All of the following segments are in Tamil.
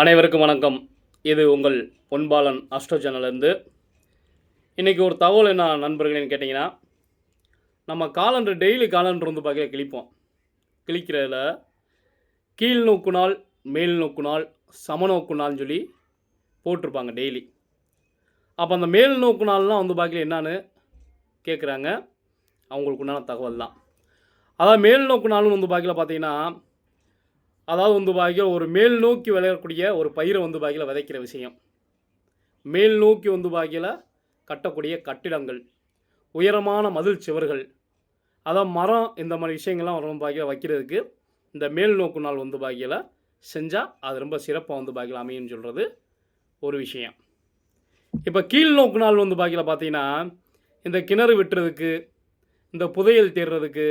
அனைவருக்கும் வணக்கம். இது உங்கள் பொன்பாலன் அஸ்ட்ரோ சேனல்லேருந்து. இன்றைக்கி ஒரு தகவல் என்ன நண்பர்களேன்னு கேட்டிங்கன்னா நம்ம காலண்டர் டெய்லி காலண்டர் வந்து பார்க்க கிழிப்போம். கிழிக்கிறதுல கீழ் நோக்கு நாள் மேல் நோக்கு நாள் சமநோக்கு நாள்னு சொல்லி போட்டிருப்பாங்க டெய்லி. அப்போ அந்த மேல் நோக்கு நாள்லாம் வந்து பார்க்கல என்னான்னு கேட்குறாங்க அவங்களுக்கு உண்டான தகவல் தான் அதாவது மேல் நோக்கு நாள்னு வந்து பார்க்கல பார்த்தீங்கன்னா அதாவது வந்து பாக்கிய ஒரு மேல் நோக்கி விளையக்கூடிய ஒரு பயிரை வந்து பாக்கியில் விதைக்கிற விஷயம். மேல் நோக்கி வந்து பாக்கியில் கட்டக்கூடிய கட்டிடங்கள் உயரமான மதில் சுவர்கள் அதான் மரம் இந்த மாதிரி விஷயங்கள்லாம் ரொம்ப பாக்கியில் வைக்கிறதுக்கு இந்த மேல் நோக்கு நாள் வந்து பாக்கியில் செஞ்சால் அது ரொம்ப சிறப்பாக வந்து பாக்கியில் அமையும்னு சொல்கிறது ஒரு விஷயம். இப்போ கீழ் நோக்கு நாள் வந்து பாக்கியில் பார்த்தீங்கன்னா இந்த கிணறு வெட்டுறதுக்கு இந்த புதையல் தேடுறதுக்கு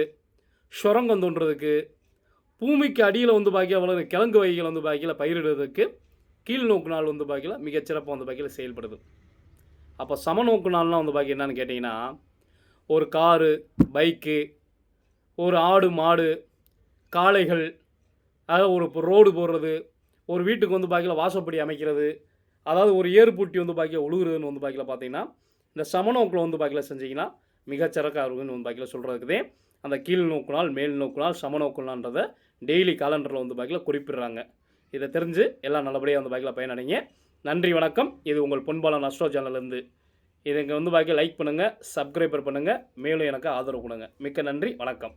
சுரங்கம் தோன்றதுக்கு பூமிக்கு அடியில் வந்து பாக்கிய வளர கிழங்கு வகைகள் வந்து பாக்கியில் பயிரிடுறதுக்கு கீழ் நோக்கு நாள் வந்து பாக்கியில் மிகச்சிறப்பாக வந்து பாக்கியில் செயல்படுது. அப்போ சமநோக்கு நாள்லாம் வந்து பாக்கி என்னன்னு கேட்டிங்கன்னா ஒரு காரு பைக்கு ஒரு ஆடு மாடு காளைகள் அதாவது ஒரு ரோடு போடுறது ஒரு வீட்டுக்கு வந்து பாக்கியில் வாசப்படி அமைக்கிறது அதாவது ஒரு ஏறுபூட்டி வந்து பாக்கிய உழுகுறதுன்னு வந்து பாக்கியில் பார்த்தீங்கன்னா இந்த சமநோக்கில் வந்து பாக்கியில் செஞ்சீங்கன்னா மிகச்சிறக்காக இருக்குன்னு வந்து பாக்கியில் சொல்கிறதுக்குதே அந்த கீழ் நோக்கு நாள் மேல் நோக்கு நாள் சமநோக்கு நாள்ன்றதை டெய்லி காலண்டரில் வந்து பைக்கில் குறிப்பிடுறாங்க. இதை தெரிஞ்சு எல்லாம் நல்லபடியாக வந்து பைக்கில் பயனடைங்க. நன்றி வணக்கம். இது உங்கள் பொன்பாலன் அஸ்ட்ரோ சேனல்லேருந்து இதை இங்கே வந்து பாக்கி லைக் பண்ணுங்கள் சப்ஸ்கிரைபர் பண்ணுங்கள் மேலும் எனக்கு ஆதரவு கொடுங்க. மிக்க நன்றி வணக்கம்.